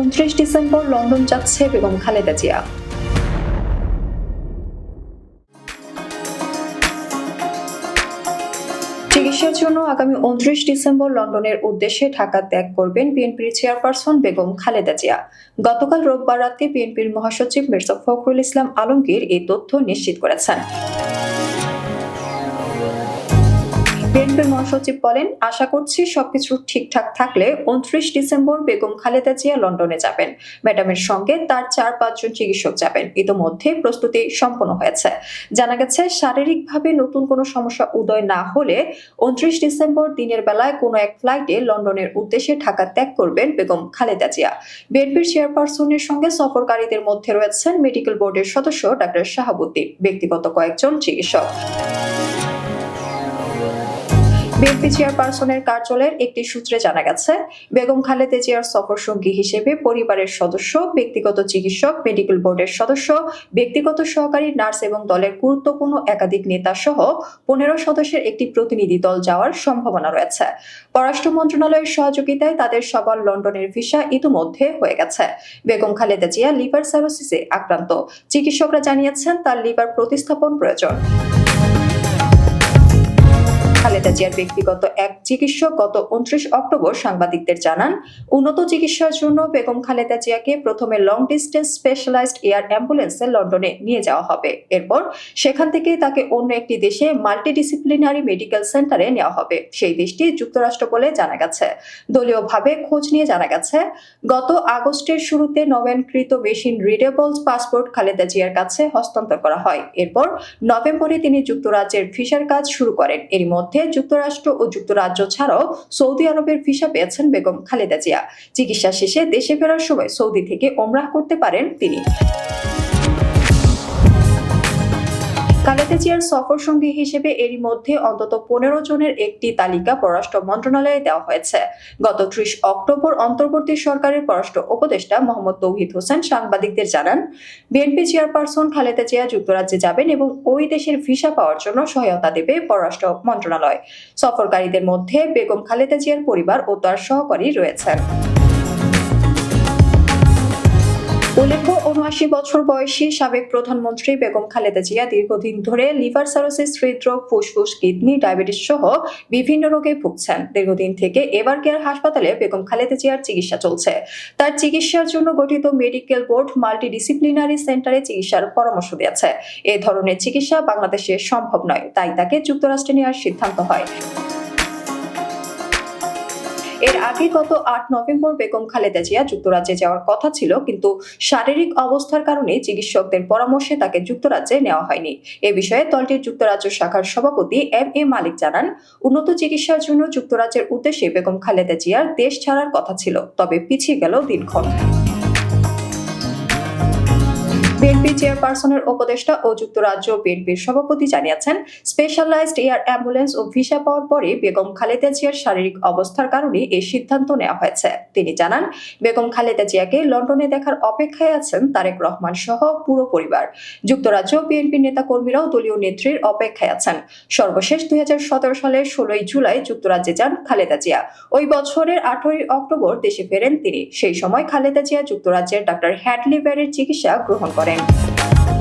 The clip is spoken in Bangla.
উনত্রিশ ডিসেম্বর লন্ডন যাচ্ছে বেগম খালেদা জিয়া। চিকিৎসার জন্য আগামী উনত্রিশ ডিসেম্বর লন্ডনের উদ্দেশ্যে ঢাকা ত্যাগ করবেন বিএনপির চেয়ারপারসন বেগম খালেদা জিয়া। গতকাল রোববার রাতে বিএনপির মহাসচিব মির্জা ফখরুল ইসলাম আলমগীর এই তথ্য নিশ্চিত করেছেন। বিএনপির মহাসচিব বলেন, আশা করছি সবকিছু ঠিকঠাক থাকলে উনত্রিশ ডিসেম্বর বেগম খালেদা জিয়া লন্ডনে যাবেন। ম্যাডামের সঙ্গে তার চার পাঁচজন চিকিৎসক যাবেন। ইতোমধ্যে প্রস্তুতি সম্পন্ন হয়েছে। জানা গেছে, শারীরিকভাবে নতুন কোনো সমস্যা উদয় না হলে উনত্রিশ ডিসেম্বর দিনের বেলায় কোনো এক ফ্লাইটে লন্ডনের উদ্দেশ্যে ঢাকা ত্যাগ করবেন বেগম খালেদা জিয়া। বিএনপির চেয়ারপারসনের সঙ্গে সফরকারীদের মধ্যে রয়েছেন মেডিকেল বোর্ডের সদস্য ডাক্তার শাহাবুদ্দিন, ব্যক্তিগত কয়েকজন চিকিৎসক। বিএনপি চেয়ারপারসনের কার্যালয়ের একটি সূত্রে জানা গেছে, বেগম খালেদা জিয়ার সফর সঙ্গী হিসেবে পরিবারের সদস্য, ব্যক্তিগত চিকিৎসক, মেডিকেল বোর্ডের সদস্য, ব্যক্তিগত সহকারী নার্স এবং দলের গুরুত্বপূর্ণ একাধিক নেতা সহ পনেরো সদস্যের একটি প্রতিনিধি দল যাওয়ার সম্ভাবনা রয়েছে। পররাষ্ট্র মন্ত্রণালয়ের সহযোগিতায় তাদের সবার লন্ডনের ভিসা ইতিমধ্যে হয়ে গেছে। বেগম খালেদা জিয়া লিভার সাইরোসিসে আক্রান্ত। চিকিৎসকরা জানিয়েছেন, তার লিভার প্রতিস্থাপন প্রয়োজন। খালেদা জিয়ার ব্যক্তিগত এক চিকিৎসক গত উনত্রিশ অক্টোবর সাংবাদিকদের জানান, উন্নত চিকিৎসার জন্য বেগম খালেদা জিয়াকে প্রথমে লং ডিস্টেন্স স্পেশালাইজড এয়ার অ্যাম্বুলেন্সে লন্ডনে নিয়ে যাওয়া হবে। এরপর সেখান থেকে তাকে অন্য একটি দেশে মাল্টিডিসিপ্লিনারি মেডিকেল সেন্টারে নেওয়া হবে। সেই দেশটি যুক্তরাষ্ট্র বলে জানা গেছে। দলীয়ভাবে খোঁজ নিয়ে জানা গেছে, গত আগস্টের শুরুতে নবায়নকৃত মেশিন রিডেবল পাসপোর্ট খালেদা জিয়ার কাছে হস্তান্তর করা হয়। এরপর নভেম্বরে তিনি যুক্তরাজ্যের ভিসার কাজ শুরু করেন। এরই মধ্যে যুক্তরাষ্ট্র ও যুক্তরাজ্য ছাড়াও সৌদি আরবের ভিসা পেয়েছেন বেগম খালেদা জিয়া। চিকিৎসা শেষে দেশে ফেরার সময় সৌদি থেকে ওমরাহ করতে পারেন তিনি। খালেদা জিয়ার সফর সঙ্গী হিসেবে এরই মধ্যে অন্তত পনেরো জনের একটি তালিকা পররাষ্ট্র মন্ত্রণালয়ে দেওয়া হয়েছে। গত ত্রিশ অক্টোবর অন্তর্বর্তী সরকারের পররাষ্ট্র উপদেষ্টা মোহাম্মদ তৌহিদ হোসেন সাংবাদিকদের জানান, বিএনপি চেয়ারপারসন খালেদা জিয়া যুক্তরাজ্যে যাবেন এবং ওই দেশের ভিসা পাওয়ার জন্য সহায়তা দেবে পররাষ্ট্র মন্ত্রণালয়। সফরকারীদের মধ্যে বেগম খালেদা জিয়ার পরিবার ও তার সহকারী রয়েছেন। উল্লেখ্য, উনআশি বছর বয়সী সাবেক প্রধানমন্ত্রী বেগম খালেদা জিয়া দীর্ঘদিন ধরে লিভার সারোসিস, হৃদরোগ, ফুসফুস, কিডনি, ডায়াবেটিস সহ বিভিন্ন রোগে ভুগছেন। দীর্ঘদিন থেকে এবার কেয়ার হাসপাতালে বেগম খালেদা জিয়ার চিকিৎসা চলছে। তার চিকিৎসার জন্য গঠিত মেডিকেল বোর্ড মাল্টিডিসিপ্লিনারি সেন্টারে চিকিৎসার পরামর্শ দিয়েছে। এ ধরনের চিকিৎসা বাংলাদেশে সম্ভব নয়, তাই তাকে যুক্তরাষ্ট্রে নেওয়ার সিদ্ধান্ত হয়। এর আগে গত আট নভেম্বর বেগম খালেদা জিয়া যুক্তরাজ্যে যাওয়ার কথা ছিল, কিন্তু শারীরিক অবস্থার কারণে চিকিৎসকদের পরামর্শে তাকে যুক্তরাজ্যে নেওয়া হয়নি। এ বিষয়ে দলটির যুক্তরাজ্য শাখার সভাপতি এম এ মালিক জানান, উন্নত চিকিৎসার জন্য যুক্তরাজ্যের উদ্দেশ্যে বেগম খালেদা জিয়ার দেশ ছাড়ার কথা ছিল, তবে পিছিয়ে গেল দিনক্ষণ। বিএনপি চেয়ারপারসনের উপদেষ্টা ও যুক্তরাজ্য বিএনপির সভাপতি জানিয়েছেন, স্পেশালাইজড এয়ার অ্যাম্বুলেন্স ও ভিসা পাওয়ার পরে বেগম খালেদা জিয়ার শারীরিক অবস্থার কারণে এই সিদ্ধান্ত নেওয়া হয়েছে। তিনি জানান, বেগম খালেদা জিয়াকে লন্ডনে দেখার অপেক্ষায় আছেন তারেক রহমান সহ পুরো পরিবার। যুক্তরাজ্য বিএনপির নেতাকর্মীরাও দলীয় নেত্রীর অপেক্ষায় আছেন। সর্বশেষ দুই হাজার সতেরো সালের ষোলোই জুলাই যুক্তরাজ্যে যান খালেদা জিয়া। ওই বছরের আঠারোই অক্টোবর দেশে ফেরেন তিনি। সেই সময় খালেদা জিয়া যুক্তরাজ্যের ডাক্তার হ্যাডলিভারের চিকিৎসা গ্রহণ করেন। important.